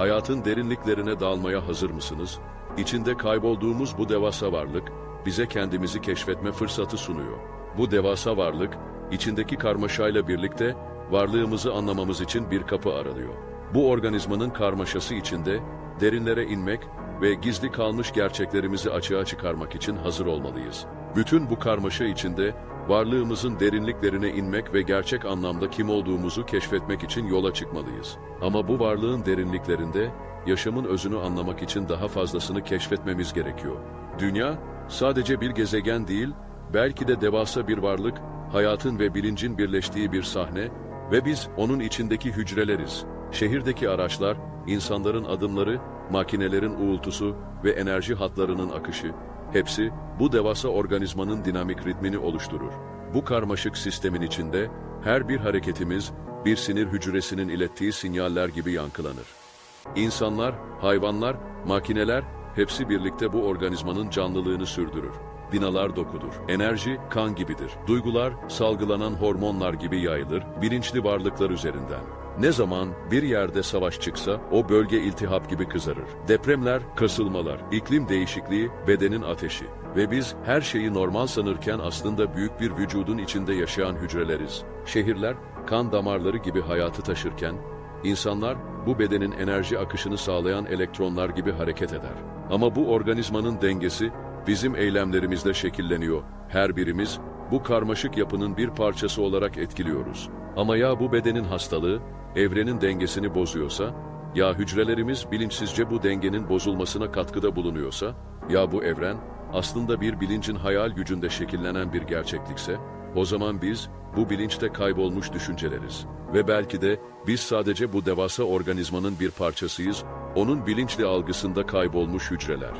Hayatın derinliklerine dalmaya hazır mısınız? İçinde kaybolduğumuz bu devasa varlık, bize kendimizi keşfetme fırsatı sunuyor. Bu devasa varlık, içindeki karmaşayla birlikte varlığımızı anlamamız için bir kapı aralıyor. Bu organizmanın karmaşası içinde derinlere inmek ve gizli kalmış gerçeklerimizi açığa çıkarmak için hazır olmalıyız. Bütün bu karmaşa içinde varlığımızın derinliklerine inmek ve gerçek anlamda kim olduğumuzu keşfetmek için yola çıkmalıyız. Ama bu varlığın derinliklerinde yaşamın özünü anlamak için daha fazlasını keşfetmemiz gerekiyor. Dünya sadece bir gezegen değil, belki de devasa bir varlık, hayatın ve bilincin birleştiği bir sahne ve biz onun içindeki hücreleriz. Şehirdeki araçlar, insanların adımları, makinelerin uğultusu ve enerji hatlarının akışı, hepsi bu devasa organizmanın dinamik ritmini oluşturur. Bu karmaşık sistemin içinde her bir hareketimiz bir sinir hücresinin ilettiği sinyaller gibi yankılanır. İnsanlar, hayvanlar, makineler hepsi birlikte bu organizmanın canlılığını sürdürür. Binalar dokudur. Enerji kan gibidir. Duygular salgılanan hormonlar gibi yayılır bilinçli varlıklar üzerinden. Ne zaman bir yerde savaş çıksa o bölge iltihap gibi kızarır. Depremler, kasılmalar, iklim değişikliği, bedenin ateşi. Ve biz her şeyi normal sanırken aslında büyük bir vücudun içinde yaşayan hücreleriz. Şehirler kan damarları gibi hayatı taşırken İnsanlar bu bedenin enerji akışını sağlayan elektronlar gibi hareket eder. Ama bu organizmanın dengesi bizim eylemlerimizde şekilleniyor. Her birimiz bu karmaşık yapının bir parçası olarak etkiliyoruz. Ama ya bu bedenin hastalığı evrenin dengesini bozuyorsa, ya hücrelerimiz bilinçsizce bu dengenin bozulmasına katkıda bulunuyorsa, ya bu evren aslında bir bilincin hayal gücünde şekillenen bir gerçeklikse, o zaman biz bu bilinçte kaybolmuş düşünceleriz. Ve belki de biz sadece bu devasa organizmanın bir parçasıyız, onun bilinçli algısında kaybolmuş hücreler.